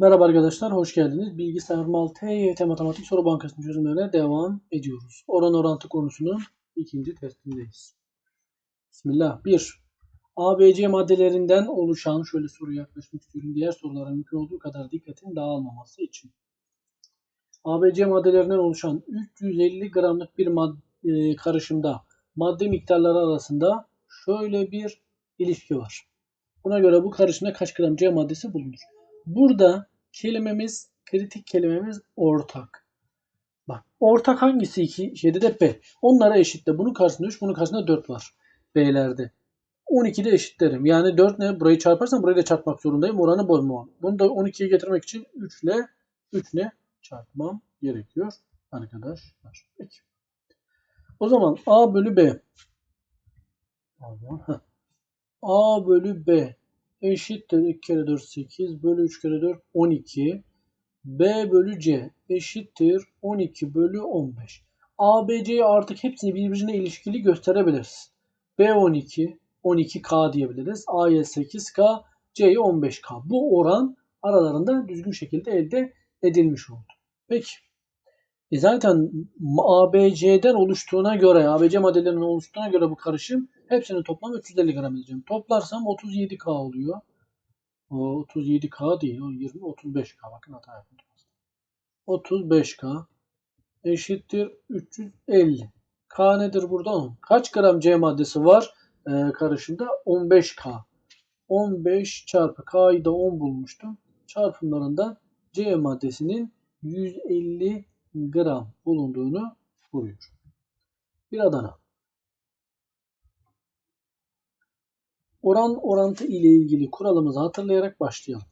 Merhaba arkadaşlar, hoş geldiniz. Bilgisayar Mal TYT Matematik Soru Bankası'nın çözümlerine devam ediyoruz. Oran orantı konusunun ikinci testindeyiz. Bismillah. 1. ABC maddelerinden oluşan, şöyle soruya yaklaşmak istiyorum. Diğer sorulara mümkün olduğu kadar dikkatin dağılmaması için. ABC maddelerinden oluşan 350 gramlık bir mad- e, karışımda madde miktarları arasında şöyle bir ilişki var. Buna göre bu karışımda kaç gram C maddesi bulunur? Burada kelimemiz, kritik kelimemiz ortak. Bak ortak hangisi iki şeyde de B. Onlara eşitle. Bunun karşısında 3, bunun karşısında 4 var. B'lerde. 12'de eşitlerim. Yani 4 ne? Burayı çarparsam burayı da çarpmak zorundayım. Oranı bölmem. Bunu da 12'ye getirmek için 3 ile 3 ile çarpmam gerekiyor arkadaşlar. Peki. O zaman A bölü B. A bölü B eşittir 2 kere 4 8 bölü 3 kere 4 12. B bölü C eşittir 12 bölü 15. A, B, C'yi artık hepsini birbirine ilişkili gösterebiliriz. B 12, 12K diyebiliriz. A'ya 8K, C'ye 15K. Bu oran aralarında düzgün şekilde elde edilmiş oldu. Peki. E zaten ABC'den oluştuğuna göre, ABC maddelerinin oluştuğuna göre bu karışım hepsinin toplamı 350 gram edeceğim. Toplarsam 37K oluyor. O 37K değil, o 20, 35K. Bakın hata yaptım. 35K eşittir 350. K nedir burada? 10. Kaç gram C maddesi var e, karışımda? 15K. 15 çarpı K'yı da 10 bulmuştum. Çarpımlarında C maddesinin 150 gram bulunduğunu buluyor. Bir Adana. Oran orantı ile ilgili kuralımızı hatırlayarak başlayalım.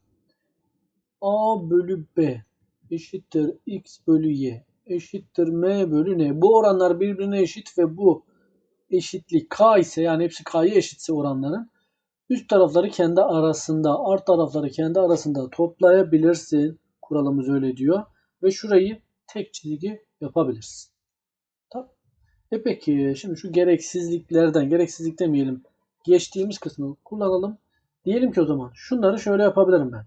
A bölü B eşittir X bölü Y eşittir M bölü N. Bu oranlar birbirine eşit ve bu eşitlik K ise yani hepsi K'ya eşitse oranların üst tarafları kendi arasında, alt tarafları kendi arasında toplayabilirsin. Kuralımız öyle diyor. Ve şurayı tek çizgi yapabilirsin. Tamam. E peki şimdi şu gereksizliklerden, gereksizlik demeyelim. Geçtiğimiz kısmı kullanalım. Diyelim ki o zaman şunları şöyle yapabilirim ben.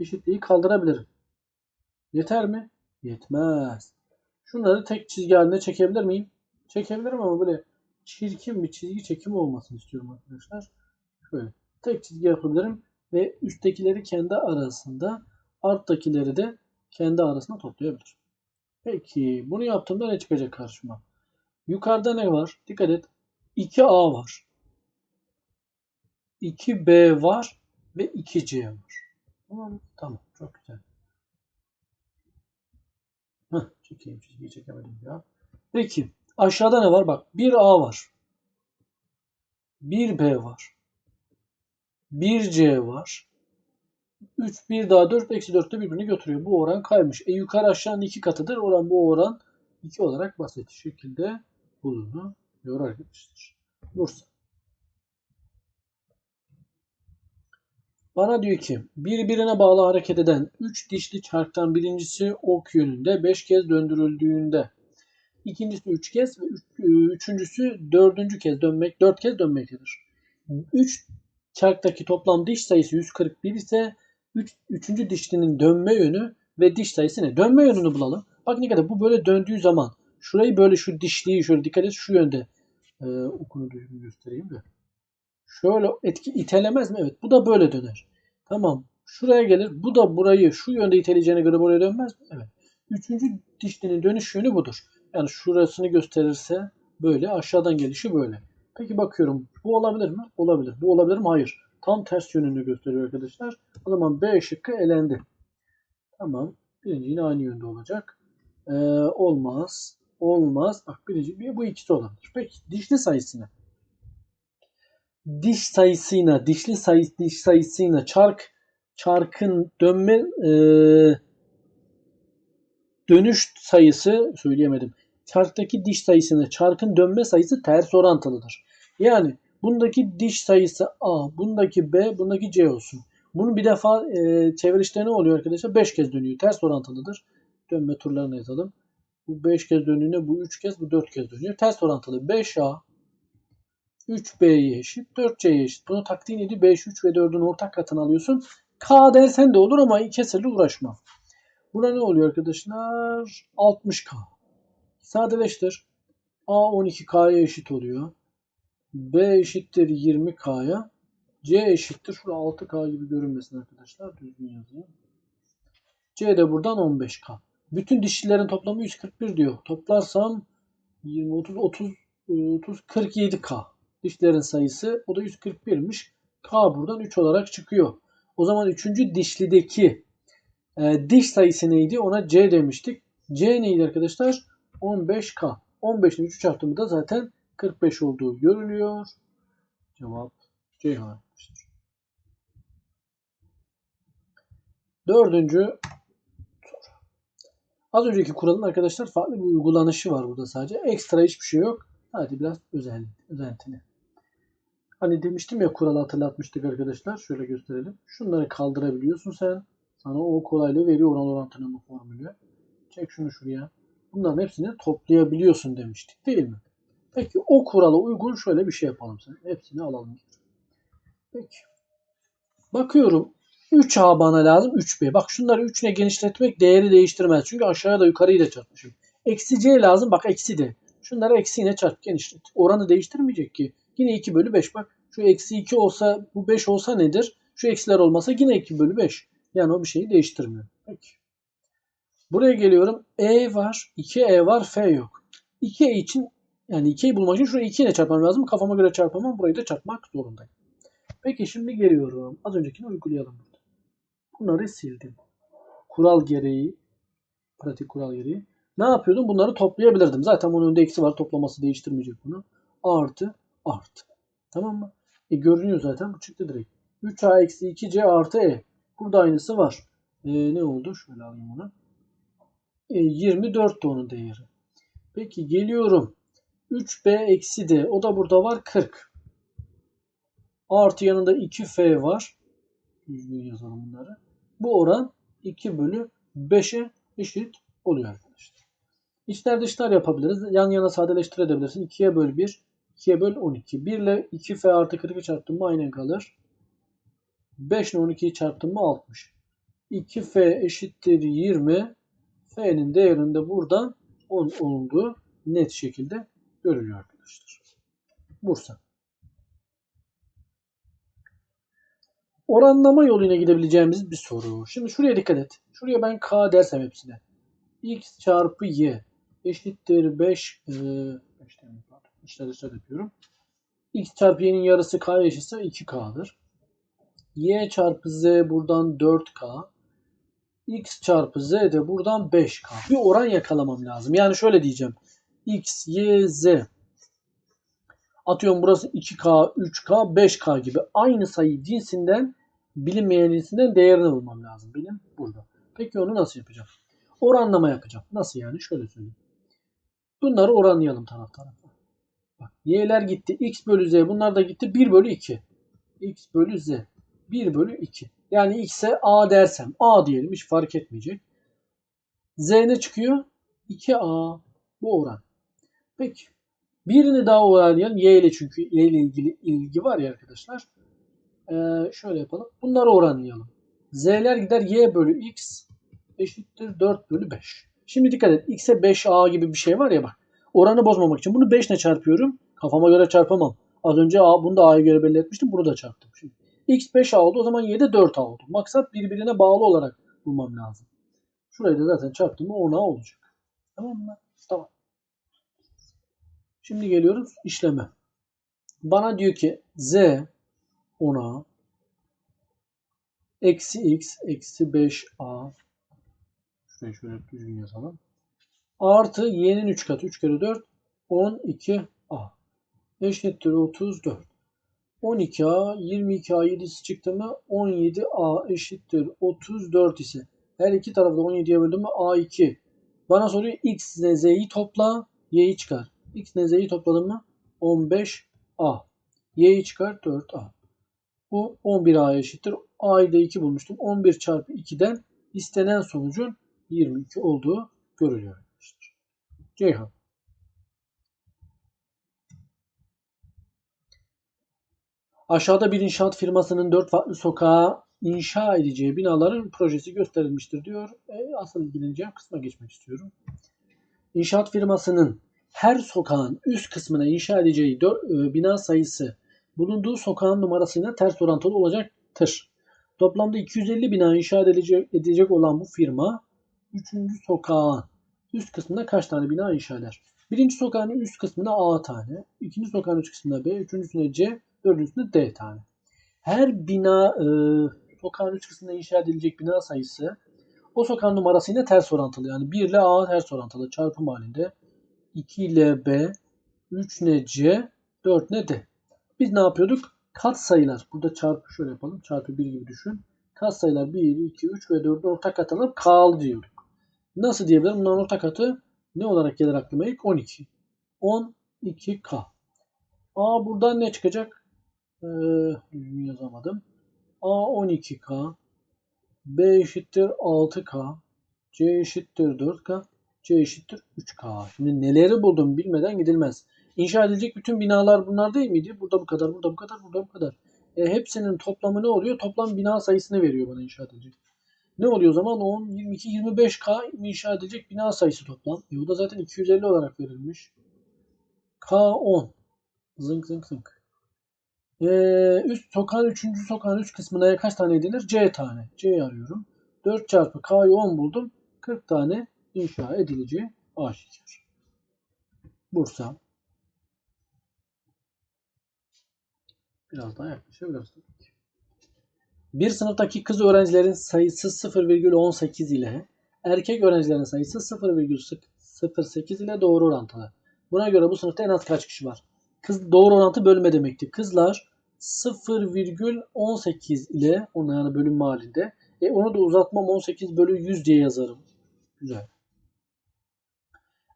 Eşitliği kaldırabilirim. Yeter mi? Yetmez. Şunları tek çizgi halinde çekebilir miyim? Çekebilirim ama böyle çirkin bir çizgi çekimi olmasını istiyorum arkadaşlar. Şöyle tek çizgi yapabilirim ve üsttekileri kendi arasında, alttakileri de kendi arasında toplayabilirim. Peki bunu yaptığımda ne çıkacak karşıma? Yukarıda ne var? Dikkat et. 2A var. 2B var ve 2C var. Tamam mı? Tamam. Çok güzel. Heh, çekeyim çizgiyi çekemedim ya. Peki. Aşağıda ne var? Bak 1A var. 1B var. 1C var. 3, 1 daha 4, eksi 4 de birbirini götürüyor. Bu oran kaymış. E yukarı aşağının iki katıdır. Oran bu oran 2 olarak basit şekilde bulunuyor arkadaşlar. Bursa. Bana diyor ki birbirine bağlı hareket eden 3 dişli çarktan birincisi ok yönünde 5 kez döndürüldüğünde ikincisi 3 kez ve üç, üçüncüsü dördüncü kez dönmek 4 kez dönmektedir. 3 çarktaki toplam diş sayısı 141 ise 3. Üç, dişlinin dönme yönü ve diş sayısı ne? Dönme yönünü bulalım. Bak ne kadar bu böyle döndüğü zaman şurayı böyle şu dişliği şöyle dikkat et şu yönde ee, okunu düzgün göstereyim de. Şöyle etki itelemez mi? Evet. Bu da böyle döner. Tamam. Şuraya gelir. Bu da burayı şu yönde iteleyeceğine göre buraya dönmez mi? Evet. Üçüncü dişlinin dönüş yönü budur. Yani şurasını gösterirse böyle. Aşağıdan gelişi böyle. Peki bakıyorum. Bu olabilir mi? Olabilir. Bu olabilir mi? Hayır. Tam ters yönünü gösteriyor arkadaşlar. O zaman B şıkkı elendi. Tamam. Birinci yine aynı yönde olacak. Ee, olmaz. Olmaz. Bak birinci bu ikisi olabilir. Peki dişli sayısını diş sayısıyla dişli sayı diş sayısıyla çark çarkın dönme e, dönüş sayısı söyleyemedim. Çarktaki diş sayısına çarkın dönme sayısı ters orantılıdır. Yani bundaki diş sayısı A, bundaki B, bundaki C olsun. Bunu bir defa e, çevirişte ne oluyor arkadaşlar? 5 kez dönüyor. Ters orantılıdır. Dönme turlarını yazalım. Bu 5 kez döndüğünde bu 3 kez, bu 4 kez dönüyor. Ters orantılı. 5A 3B'ye eşit, 4C'ye eşit. Bunu taktiğin 7, 5, 3 ve 4'ün ortak katını alıyorsun. K dersen de olur ama kesirle uğraşma. Buna ne oluyor arkadaşlar? 60K. Sadeleştir. A 12K'ya eşit oluyor. B eşittir 20K'ya. C eşittir. Şurada 6K gibi görünmesin arkadaşlar. Düzgün yazayım. C de buradan 15K. Bütün dişlilerin toplamı 141 diyor. Toplarsam 20, 30, 30, 30, 47K. Dişlerin sayısı o da 141'miş. K buradan 3 olarak çıkıyor. O zaman 3. dişlideki e, diş sayısı neydi? Ona C demiştik. C neydi arkadaşlar? 15K. 15'in 3'ü çarptığımda zaten 45 olduğu görülüyor. Cevap C arkadaşlar. Dördüncü soru. Az önceki kuralın arkadaşlar farklı bir uygulanışı var burada sadece. Ekstra hiçbir şey yok. Hadi biraz özel, özentili. Hani demiştim ya kuralı hatırlatmıştık arkadaşlar. Şöyle gösterelim. Şunları kaldırabiliyorsun sen. Sana o kolaylığı veriyor oran orantılama formülü. Çek şunu şuraya. Bunların hepsini toplayabiliyorsun demiştik değil mi? Peki o kurala uygun şöyle bir şey yapalım sen. Hepsini alalım. Peki. Bakıyorum 3A bana lazım 3B. Bak şunları 3 ile genişletmek değeri değiştirmez. Çünkü aşağıya da yukarıyı da çarpmışım. Eksi C lazım bak eksi D. Şunları eksiyle çarp genişlet. Oranı değiştirmeyecek ki. Yine 2 bölü 5 bak. Şu eksi 2 olsa bu 5 olsa nedir? Şu eksiler olmasa yine 2 bölü 5. Yani o bir şeyi değiştirmiyor. Peki. Buraya geliyorum. E var. 2E var. F yok. 2E için yani 2'yi bulmak için şurayı 2 ile çarpmam lazım. Kafama göre çarpamam. Burayı da çarpmak zorundayım. Peki şimdi geliyorum. Az öncekini uygulayalım burada. Bunları sildim. Kural gereği, pratik kural gereği. Ne yapıyordum? Bunları toplayabilirdim. Zaten bunun önünde eksi var. Toplaması değiştirmeyecek bunu. Artı, artı. Tamam mı? E görünüyor zaten. Bu çıktı direkt. 3A eksi 2C artı E. Burada aynısı var. E, ne oldu? Şöyle alayım bunu. E, 24 de onun değeri. Peki geliyorum. 3B eksi D. O da burada var 40. Artı yanında 2F var. Düzgün yazalım bunları. Bu oran 2 bölü 5'e eşit oluyor arkadaşlar. İçler dışlar yapabiliriz. Yan yana sadeleştirebilirsin. 2'ye böl 1. 2'ye böl 12. 1 ile 2F artı 40'ı çarptım mı aynen kalır. 5 ile 12'yi çarptım mı 60. 2F eşittir 20. F'nin değerinde buradan 10 olduğu net şekilde görülüyor arkadaşlar. Bursa. Oranlama yoluyla gidebileceğimiz bir soru. Şimdi şuraya dikkat et. Şuraya ben K dersem hepsine. X çarpı Y eşittir 5 e, işte dışarı yapıyorum. X çarpı Y'nin yarısı K eşitse 2K'dır. Y çarpı Z buradan 4K. X çarpı Z de buradan 5K. Bir oran yakalamam lazım. Yani şöyle diyeceğim. X, Y, Z. Atıyorum burası 2K, 3K, 5K gibi aynı sayı cinsinden bilinmeyen cinsinden değerini bulmam lazım benim burada. Peki onu nasıl yapacağım? Oranlama yapacağım. Nasıl yani? Şöyle söyleyeyim. Bunları oranlayalım taraf tarafa. Bak, y'ler gitti. X bölü Z. Bunlar da gitti. 1 bölü 2. X bölü Z. 1 bölü 2. Yani X'e A dersem. A diyelim. Hiç fark etmeyecek. Z ne çıkıyor? 2A. Bu oran. Peki. Birini daha oranlayalım. Y ile çünkü Y ile ilgili ilgi var ya arkadaşlar. Ee, şöyle yapalım. Bunları oranlayalım. Z'ler gider Y bölü X eşittir 4 bölü 5. Şimdi dikkat et. X'e 5A gibi bir şey var ya bak. Oranı bozmamak için bunu 5 ile çarpıyorum. Kafama göre çarpamam. Az önce A, bunu da A'ya göre belli etmiştim. Bunu da çarptım. Şimdi X 5A oldu. O zaman Y de 4A oldu. Maksat birbirine bağlı olarak bulmam lazım. Şurayı da zaten çarptım mı 10A olacak. Tamam mı? Tamam. Şimdi geliyoruz işleme. Bana diyor ki Z 10A eksi X eksi 5A Şurayı şöyle düzgün yazalım. Artı y'nin 3 katı 3 kere 4 12a eşittir 34. 12a 22a 7'si çıktı mı 17a eşittir 34 ise her iki tarafı da 17'ye böldüm mü a2. Bana soruyor x ile z'yi topla y'yi çıkar. X ile z'yi topladım mı 15a. y'yi çıkar 4a. Bu 11a eşittir. a'yı da 2 bulmuştum. 11 çarpı 2'den istenen sonucun 22 olduğu görülüyor. Ceyhan. Aşağıda bir inşaat firmasının dört farklı sokağa inşa edeceği binaların projesi gösterilmiştir diyor. E, asıl ilgileneceğim kısma geçmek istiyorum. İnşaat firmasının her sokağın üst kısmına inşa edeceği e, bina sayısı bulunduğu sokağın numarasıyla ters orantılı olacaktır. Toplamda 250 bina inşa edilecek, olan bu firma 3. sokağın üst kısmında kaç tane bina inşa eder? Birinci sokağın üst kısmında A tane, ikinci sokağın üst kısmında B, üçüncüsünde C, dördüncüsünde D tane. Her bina e, sokağın üst kısmında inşa edilecek bina sayısı o sokağın numarasıyla ters orantılı. Yani 1 ile A ters orantılı çarpım halinde. 2 ile B, 3 ile C, 4 ile D. Biz ne yapıyorduk? Kat sayılar. Burada çarpı şöyle yapalım. Çarpı 1 gibi düşün. Kat sayılar 1, 2, 3 ve 4'ün ortak alıp K'lı diyorduk. Nasıl diyebilirim? Bunların ortak katı ne olarak gelir aklıma ilk? 12. 12K. A buradan ne çıkacak? Ee, yazamadım. A 12K. B eşittir 6K. C eşittir 4K. C eşittir 3K. Şimdi neleri buldum bilmeden gidilmez. İnşa edilecek bütün binalar bunlar değil miydi? Burada bu kadar, burada bu kadar, burada bu kadar. E, hepsinin toplamı ne oluyor? Toplam bina sayısını veriyor bana inşa edilecek. Ne oluyor o zaman? 10, 22, 25K inşa edilecek bina sayısı toplam. E, o da zaten 250 olarak verilmiş. K10. Zınk zınk zınk. Ee, üst sokağın 3. sokağın üst kısmına kaç tane edilir? C tane. C'yi arıyorum. 4 çarpı K'yı 10 buldum. 40 tane inşa edileceği aşikar. Bursa. Biraz daha yaklaşabiliriz. Bir sınıftaki kız öğrencilerin sayısı 0,18 ile erkek öğrencilerin sayısı 0,08 ile doğru orantılı. Buna göre bu sınıfta en az kaç kişi var? Kız doğru orantı bölme demekti. Kızlar 0,18 ile ona yani bölüm halinde. E onu da uzatmam 18 bölü 100 diye yazarım. Güzel.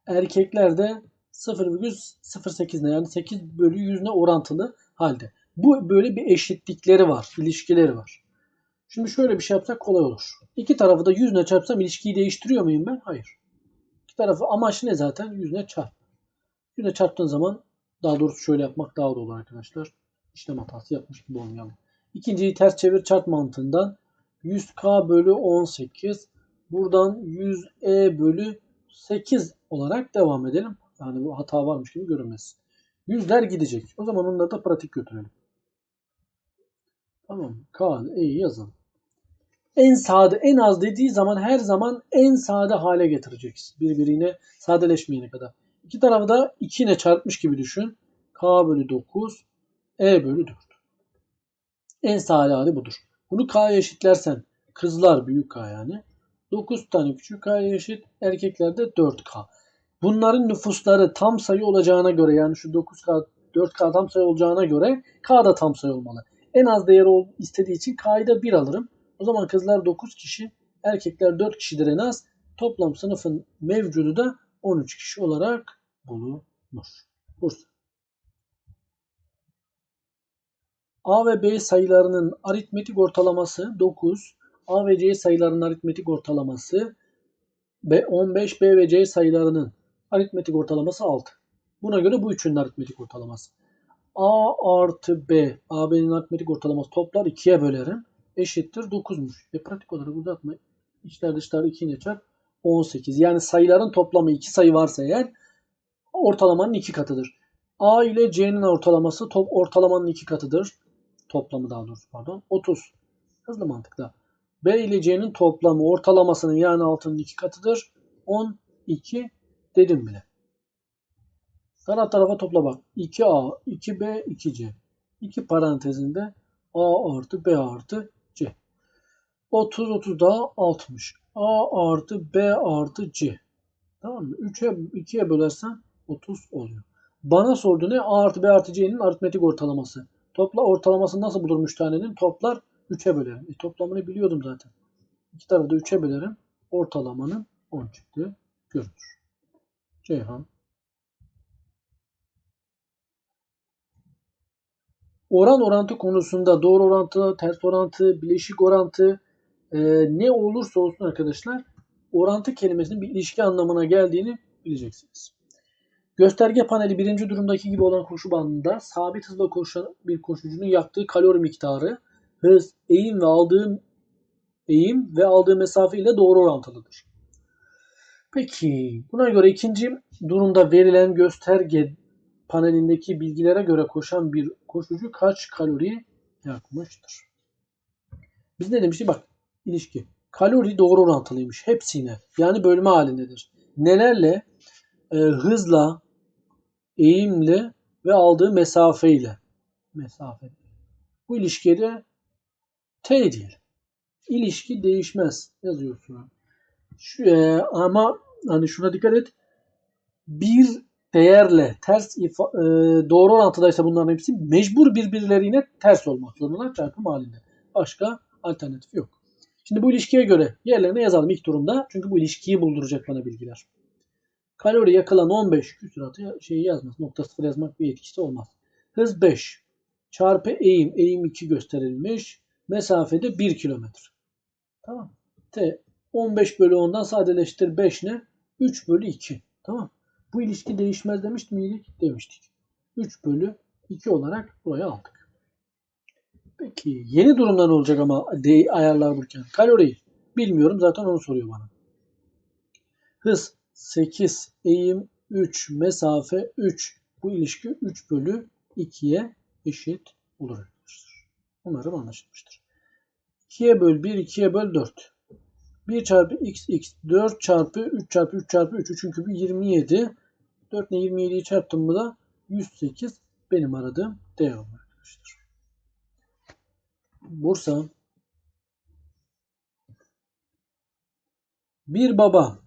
Erkekler de 0,08 ne yani 8 bölü 100 ne orantılı halde. Bu böyle bir eşitlikleri var, ilişkileri var. Şimdi şöyle bir şey yapsak kolay olur. İki tarafı da 100 ne çarpsam ilişkiyi değiştiriyor muyum ben? Hayır. İki tarafı amaç ne zaten? 100 ne çarp. 100 ne çarptığın zaman daha doğrusu şöyle yapmak daha doğru arkadaşlar. İşlem hatası yapmış gibi olmayalım. İkinciyi ters çevir çarp mantığından 100k bölü 18 buradan 100e bölü 8 olarak devam edelim. Yani bu hata varmış gibi görünmez. Yüzler gidecek. O zaman onları da pratik götürelim. Tamam. K, E'yi yazalım. En sade, en az dediği zaman her zaman en sade hale getireceksin. Birbirine sadeleşmeyene kadar. İki tarafı da 2 ile çarpmış gibi düşün. K bölü 9, E bölü 4. En sade hali budur. Bunu K'ya eşitlersen kızlar büyük K yani. 9 tane küçük K'ya eşit. Erkeklerde 4K. Bunların nüfusları tam sayı olacağına göre yani şu 9K 4K tam sayı olacağına göre K da tam sayı olmalı. En az değer ol, istediği için K'yı da 1 alırım. O zaman kızlar 9 kişi, erkekler 4 kişidir en az. Toplam sınıfın mevcudu da 13 kişi olarak bulunur. Bursa. A ve B sayılarının aritmetik ortalaması 9. A ve C sayılarının aritmetik ortalaması B 15 B ve C sayılarının aritmetik ortalaması 6. Buna göre bu üçünün aritmetik ortalaması. A artı B, AB'nin aritmetik ortalaması toplar 2'ye bölerim. Eşittir 9'muş. E pratik olarak uzatma. İçler dışlar 2 ile çarp 18. Yani sayıların toplamı 2 sayı varsa eğer ortalamanın 2 katıdır. A ile C'nin ortalaması top ortalamanın 2 katıdır. Toplamı daha doğrusu pardon. 30. Hızlı mantıkla. B ile C'nin toplamı ortalamasının yani altının 2 katıdır. 12 dedim bile. Taraf tarafa topla bak. 2A, 2B, 2C. 2 parantezinde A artı B artı C. 30, 30 daha 60. A artı B artı C. Tamam mı? 3'e 2'ye bölersen 30 oluyor. Bana sordu ne? A artı B artı C'nin aritmetik ortalaması. Topla ortalamasını nasıl bulur 3 tanenin? Toplar 3'e bölerim. E, toplamını biliyordum zaten. İki tarafı da 3'e bölerim. Ortalamanın 10 çıktığı görünür. Ceyhan. Oran orantı konusunda doğru orantı, ters orantı, bileşik orantı e, ne olursa olsun arkadaşlar orantı kelimesinin bir ilişki anlamına geldiğini bileceksiniz. Gösterge paneli birinci durumdaki gibi olan koşu bandında sabit hızla koşan bir koşucunun yaktığı kalori miktarı hız, eğim ve aldığı eğim ve aldığı mesafe ile doğru orantılıdır. Peki buna göre ikinci durumda verilen gösterge panelindeki bilgilere göre koşan bir koşucu kaç kalori yakmıştır? Biz ne demiştik? Bak ilişki. Kalori doğru orantılıymış hepsine. Yani bölme halindedir. Nelerle? Ee, hızla, eğimle ve aldığı mesafeyle. Mesafe. Bu ilişkiye de T diyelim. İlişki değişmez yazıyorsun. Şu, e, ama hani şuna dikkat et. Bir değerle ters ifa, e, doğru orantıdaysa bunların hepsi mecbur birbirlerine ters olmak zorundalar çarpım halinde. Başka alternatif yok. Şimdi bu ilişkiye göre yerlerine yazalım ilk durumda. Çünkü bu ilişkiyi bulduracak bana bilgiler. Kalori yakılan 15 küsuratı şeyi yazmaz. Nokta sıfır yazmak bir etkisi olmaz. Hız 5. Çarpı eğim. Eğim 2 gösterilmiş. Mesafede 1 kilometre. Tamam. T 15 bölü 10'dan sadeleştir 5 ne? 3 bölü 2. Tamam. Bu ilişki değişmez demiş miydik? Demiştik. 3 bölü 2 olarak buraya aldık. Peki yeni durumda ne olacak ama de, ayarlar bulurken? Kalori bilmiyorum zaten onu soruyor bana. Hız 8, eğim 3, mesafe 3. Bu ilişki 3 bölü 2'ye eşit olur. Umarım anlaşılmıştır. 2'ye böl 1, 2'ye böl 4. 1 çarpı x, x. 4 çarpı 3 çarpı 3 çarpı 3. 3'ün küpü 27. 4 ile 27'yi çarptım mı da 108 benim aradığım D oldu arkadaşlar. Bursa bir baba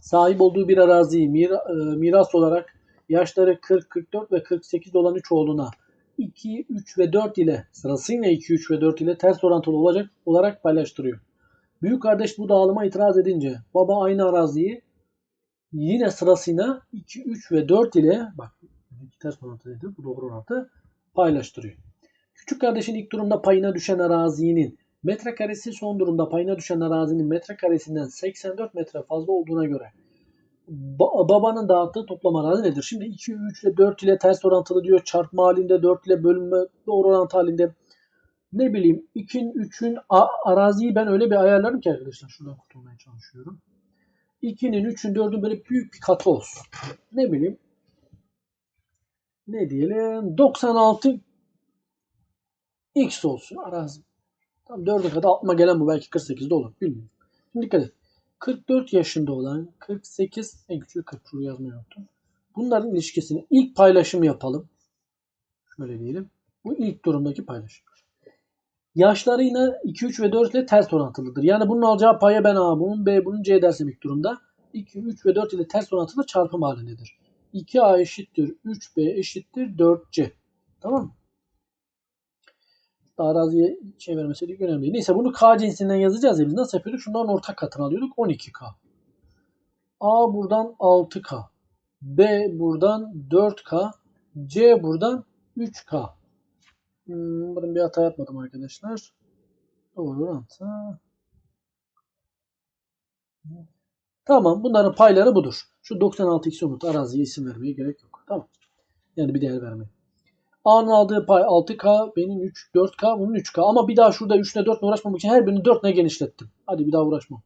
sahip olduğu bir araziyi e, miras olarak yaşları 40, 44 ve 48 olan 3 oğluna 2, 3 ve 4 ile sırasıyla 2, 3 ve 4 ile ters orantılı olacak olarak paylaştırıyor. Büyük kardeş bu dağılıma itiraz edince baba aynı araziyi yine sırasıyla 2, 3 ve 4 ile bak ters orantılıydı bu doğru orantı paylaştırıyor. Küçük kardeşin ilk durumda payına düşen arazinin metrekaresi son durumda payına düşen arazinin metrekaresinden 84 metre fazla olduğuna göre ba- babanın dağıttığı toplam arazi nedir? Şimdi 2, 3 ile 4 ile ters orantılı diyor. Çarpma halinde 4 ile bölünme doğru orantı halinde. Ne bileyim 2'nin 3'ün araziyi ben öyle bir ayarlarım ki arkadaşlar. Şuradan kurtulmaya çalışıyorum. 2'nin 3'ün 4'ün böyle büyük bir katı olsun. Ne bileyim ne diyelim 96 x olsun arazi. Tam 4'e kadar aklıma gelen bu belki 48'de olur. Bilmiyorum. Şimdi dikkat et. 44 yaşında olan 48 en küçüğü 40 şuraya yazmayı unuttum. Bunların ilişkisini ilk paylaşımı yapalım. Şöyle diyelim. Bu ilk durumdaki paylaşım. Yaşları yine 2, 3 ve 4 ile ters orantılıdır. Yani bunun alacağı paya ben A, bunun B, bunun C dersem ilk durumda. 2, 3 ve 4 ile ters orantılı çarpım halindedir. 2A eşittir 3B eşittir 4C. Tamam mı? Araziye vermeseydik önemli değil. Neyse bunu K cinsinden yazacağız ya biz nasıl yapıyorduk? Şundan ortak katını alıyorduk 12K. A buradan 6K. B buradan 4K. C buradan 3K. Hmm, umarım bir hata yapmadım arkadaşlar. Doğru orantı. Tamam bunların payları budur. Şu 96x unut araziye isim vermeye gerek yok. Tamam. Yani bir değer vermeye. A'nın aldığı pay 6K, benim 3, 4K, bunun 3K. Ama bir daha şurada 3 ile 4 ile uğraşmamak için her birini 4 ile genişlettim. Hadi bir daha uğraşmam.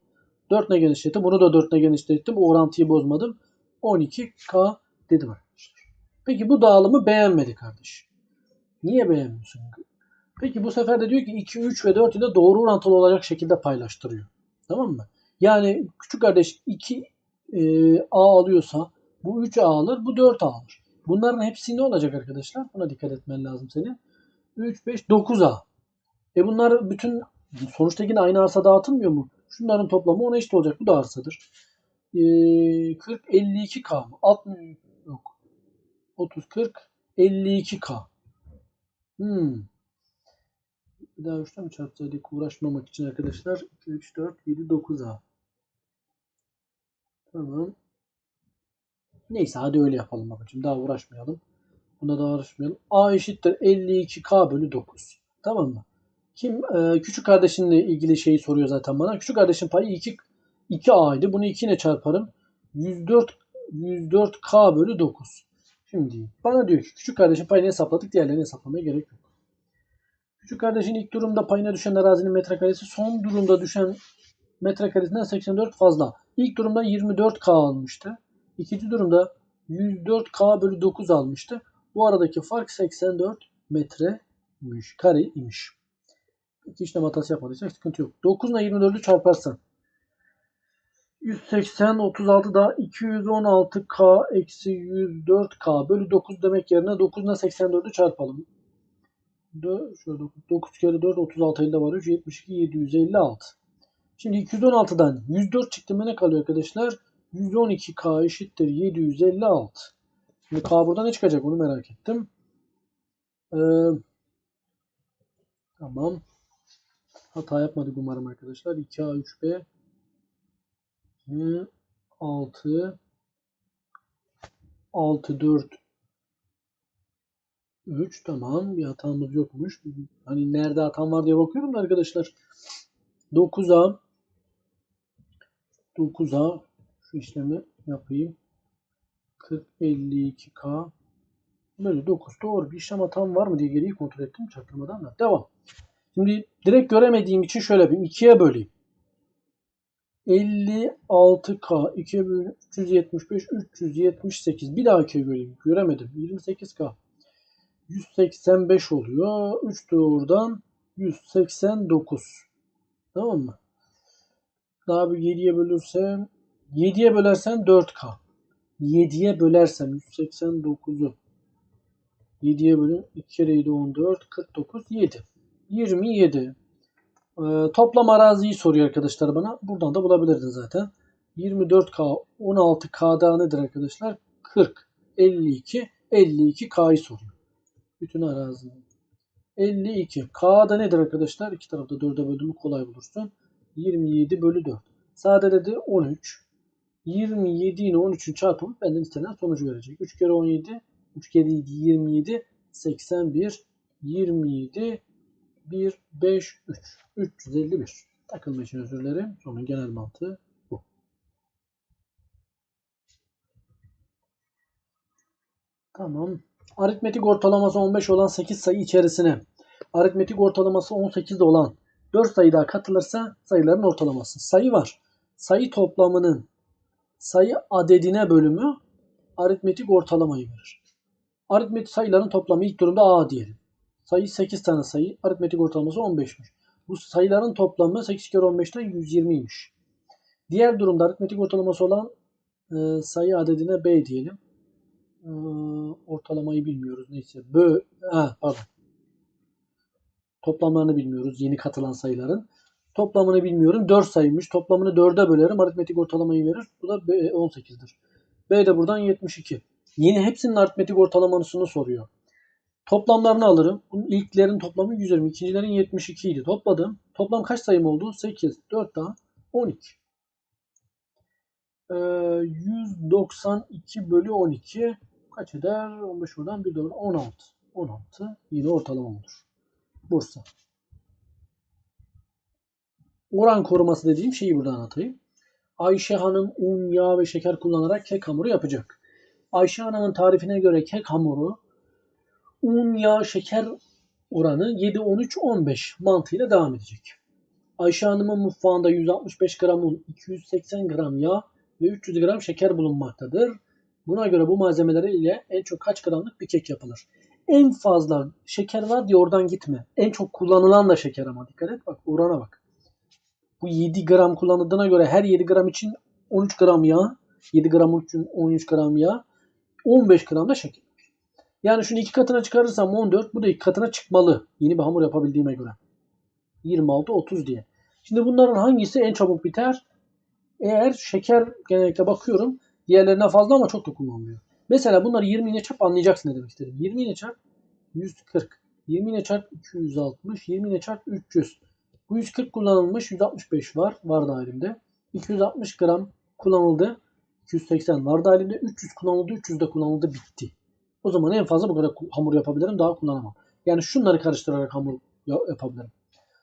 4 ile genişlettim. Bunu da 4 ile genişlettim. O orantıyı bozmadım. 12K dedim arkadaşlar. Peki bu dağılımı beğenmedi kardeş. Niye beğenmiyorsun? Peki bu sefer de diyor ki 2, 3 ve 4 ile doğru orantılı olacak şekilde paylaştırıyor. Tamam mı? Yani küçük kardeş 2 e, A alıyorsa bu 3 A alır, bu 4 A alır. Bunların hepsi ne olacak arkadaşlar? Buna dikkat etmen lazım senin. 3, 5, 9A. E bunlar bütün sonuçta yine aynı arsa dağıtılmıyor mu? Şunların toplamı ona eşit olacak. Bu da arsadır. E, 40, 52K mı? 60, yok. 30, 40, 52K. Hmm. Bir daha 3'te mi çarpsaydık uğraşmamak için arkadaşlar? 2, 3, 4, 7, 9A. Tamam. Neyse hadi öyle yapalım babacığım. Daha uğraşmayalım. Buna da uğraşmayalım. A eşittir 52K bölü 9. Tamam mı? Kim e, küçük kardeşinle ilgili şeyi soruyor zaten bana. Küçük kardeşin payı 2 2A'ydı. Bunu 2 ile çarparım. 104 104K bölü 9. Şimdi bana diyor ki küçük kardeşin payını hesapladık. Diğerlerini hesaplamaya gerek yok. Küçük kardeşin ilk durumda payına düşen arazinin metrekaresi son durumda düşen metrekaresinden 84 fazla. İlk durumda 24K almıştı. İkinci durumda 104K bölü 9 almıştı. Bu aradaki fark 84 metremiş. Kare imiş. İki işlem hatası yapmadıysak sıkıntı yok. 9 ile 24'ü çarparsan 180 36 daha 216K eksi 104K bölü 9 demek yerine 9 ile 84'ü çarpalım. 4, şöyle 9, 9 kere 4 36 elde var. 3 72 756. Şimdi 216'dan 104 çıktı mı ne kalıyor arkadaşlar? 112K eşittir 756. Şimdi K burada ne çıkacak onu merak ettim. Ee, tamam. Hata yapmadık umarım arkadaşlar. 2A 3B 6 6 4 3 tamam bir hatamız yokmuş. Hani nerede hatam var diye bakıyorum da arkadaşlar. 9'a 9'a şu işlemi yapayım. 40 52K böyle 9 doğru bir işlem hatam var mı diye geriyi kontrol ettim çaktırmadan da. Devam. Şimdi direkt göremediğim için şöyle yapayım. 2'ye böleyim. 56K 2 bölü 375 378 bir daha 2'ye böleyim. Göremedim. 28K 185 oluyor. 3 doğrudan 189. Tamam mı? Daha bir 7'ye bölürsem 7'ye bölersen 4K. 7'ye bölersem 189'u 7'ye bölün 2 kere 7 14 49 7. 27. Ee, toplam araziyi soruyor arkadaşlar bana. Buradan da bulabilirdin zaten. 24K 16K'da nedir arkadaşlar? 40 52 52K'yı soruyor. Bütün arazi. 52. K'da nedir arkadaşlar? İki tarafta 4'e böldüğümü kolay bulursun. 27 bölü 4. Sadede 13. 27 ile 13'ün çarpımı benden istenen sonucu verecek. 3 kere 17. 3 kere 7 27. 81. 27. 1, 5, 3. 351. Takılma için özür dilerim. Sonun genel mantığı bu. Tamam. Aritmetik ortalaması 15 olan 8 sayı içerisine aritmetik ortalaması 18 olan 4 sayı daha katılırsa sayıların ortalaması. Sayı var. Sayı toplamının sayı adedine bölümü aritmetik ortalamayı verir. Aritmetik sayıların toplamı ilk durumda A diyelim. Sayı 8 tane sayı. Aritmetik ortalaması 15'miş. Bu sayıların toplamı 8 kere 15'ten 120'ymiş. Diğer durumda aritmetik ortalaması olan e, sayı adedine B diyelim. E, ortalamayı bilmiyoruz. Neyse. Bö ha, pardon. Toplamlarını bilmiyoruz. Yeni katılan sayıların. Toplamını bilmiyorum. 4 sayıymış. Toplamını 4'e bölerim. Aritmetik ortalamayı verir. Bu da 18'dir. B de buradan 72. Yeni hepsinin aritmetik ortalamasını soruyor. Toplamlarını alırım. Bunun ilklerin toplamı 120. ikincilerin 72 idi. Topladım. Toplam kaç sayım oldu? 8. 4 daha 12. Ee, 192 bölü 12 kaç eder? 15 buradan 1 doğru 16. 16 yine ortalama olur. Bursa. Oran koruması dediğim şeyi burada anlatayım. Ayşe Hanım un, yağ ve şeker kullanarak kek hamuru yapacak. Ayşe Hanım'ın tarifine göre kek hamuru un, yağ, şeker oranı 7, 13, 15 mantığıyla devam edecek. Ayşe Hanım'ın mutfağında 165 gram un, 280 gram yağ ve 300 gram şeker bulunmaktadır. Buna göre bu malzemeler ile en çok kaç gramlık bir kek yapılır? En fazla şeker var diye oradan gitme. En çok kullanılan da şeker ama dikkat et bak orana bak. Bu 7 gram kullanıldığına göre her 7 gram için 13 gram yağ, 7 gram için 13 gram yağ, 15 gram da şeker. Yani şunu iki katına çıkarırsam 14, bu da iki katına çıkmalı. Yeni bir hamur yapabildiğime göre. 26, 30 diye. Şimdi bunların hangisi en çabuk biter? Eğer şeker genellikle bakıyorum diğerlerine fazla ama çok da kullanılıyor. Mesela bunları 20 ile çarp anlayacaksın ne demek istedim. 20 ile çarp 140. 20 ile çarp 260. 20 ile çarp 300. Bu 140 kullanılmış 165 var. Var dahilimde. 260 gram kullanıldı. 280 var dahilimde. 300 kullanıldı. 300 de kullanıldı. Bitti. O zaman en fazla bu kadar hamur yapabilirim. Daha kullanamam. Yani şunları karıştırarak hamur yapabilirim.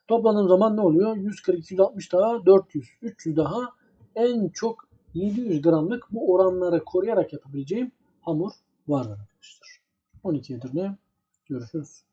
Topladığım zaman ne oluyor? 140, 260 daha 400, 300 daha en çok 700 gramlık bu oranları koruyarak yapabileceğim hamur var arkadaşlar. 12 Edirne. Görüşürüz.